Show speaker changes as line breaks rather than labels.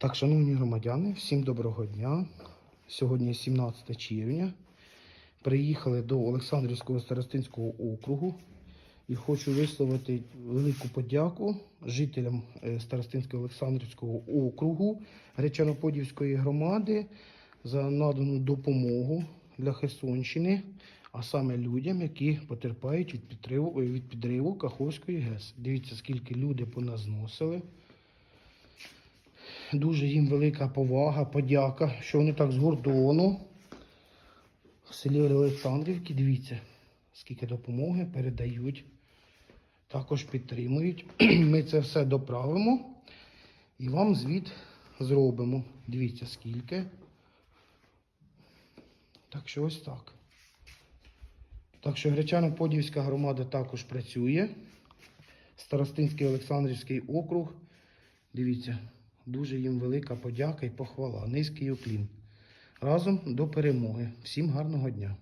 Так, шановні громадяни, всім доброго дня. Сьогодні 17 червня. Приїхали до Олександрівського старостинського округу і хочу висловити велику подяку жителям е, Старостинського Олександрівського округу Гречаноподівської громади за надану допомогу для Херсонщини, а саме людям, які потерпають від підриву, від підриву Каховської ГЕС. Дивіться, скільки люди поназносили. Дуже їм велика повага, подяка, що вони так згуртовано в селі Олександрівки. Дивіться, скільки допомоги передають, також підтримують. Ми це все доправимо і вам звіт зробимо. Дивіться, скільки. Так що ось так. Так що Гречано-Подівська громада також працює. Старостинський Олександрівський округ. Дивіться, дуже їм велика подяка і похвала. Низький уклін. Разом до перемоги. Всім гарного дня!